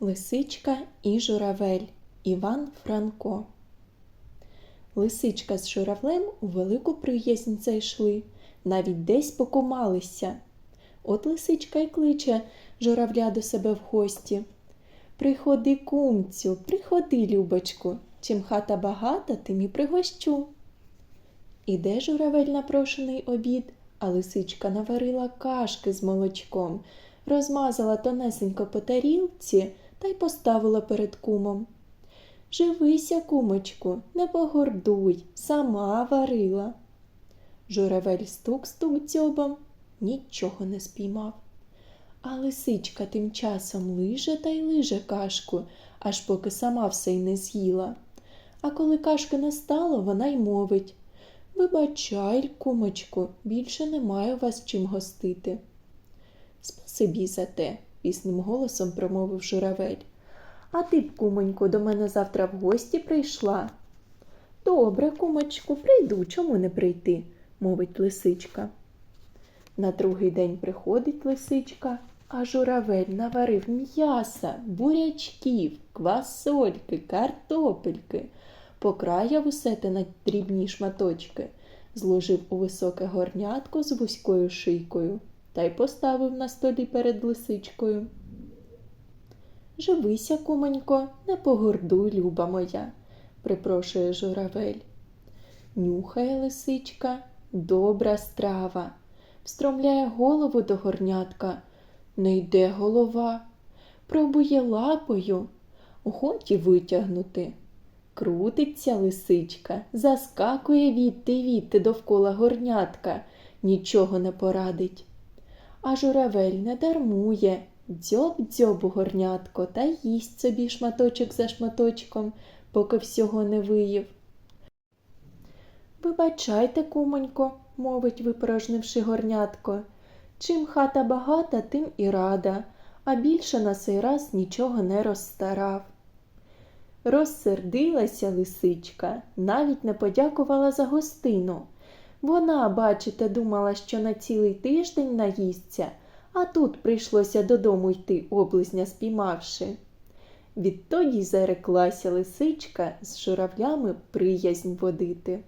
Лисичка і журавель Іван Франко. Лисичка з журавлем у велику приязнь зайшли, навіть десь покумалися. От лисичка й кличе журавля до себе в гості. Приходи, кумцю, приходи, любочку, чим хата багата, тим і пригощу. Іде журавель на прошений обід, а лисичка наварила кашки з молочком, розмазала тонесенько по тарілці та й поставила перед кумом. Живися, кумочку, не погордуй, сама варила. Журавель стук-стук дзьобом, нічого не спіймав. А лисичка тим часом лиже та й лиже кашку, аж поки сама все й не з'їла. А коли кашки не стало, вона й мовить Вибачай, кумочку, більше немає вас чим гостити. Спасибі за те, пісним голосом промовив журавель. А ти б, кумонько, до мене завтра в гості прийшла. Добре, кумочку, прийду, чому не прийти, мовить лисичка. На другий день приходить лисичка, а журавель наварив м'яса, бурячків, квасольки, картопельки, покраяв усе те на дрібні шматочки, зложив у високе горнятко з вузькою шийкою та й поставив на столі перед лисичкою. Живися, кумонько, не погордуй, люба моя, припрошує журавель. Нюхає лисичка, добра страва, встромляє голову до горнятка, не йде голова, пробує лапою, годі витягнути. Крутиться лисичка, заскакує відти відти довкола горнятка, нічого не порадить. А журавель не дармує, дзьоб-дзьоб у горнятко та їсть собі шматочок за шматочком, поки всього не виїв. Вибачайте, кумонько, мовить, випорожнивши горнятко. Чим хата багата, тим і рада, а більше на сей раз нічого не розстарав. Розсердилася лисичка, навіть не подякувала за гостину. Вона, бачите, думала, що на цілий тиждень наїсться, а тут прийшлося додому йти, облизня спіймавши. Відтоді зареклася лисичка з журавлями приязнь водити.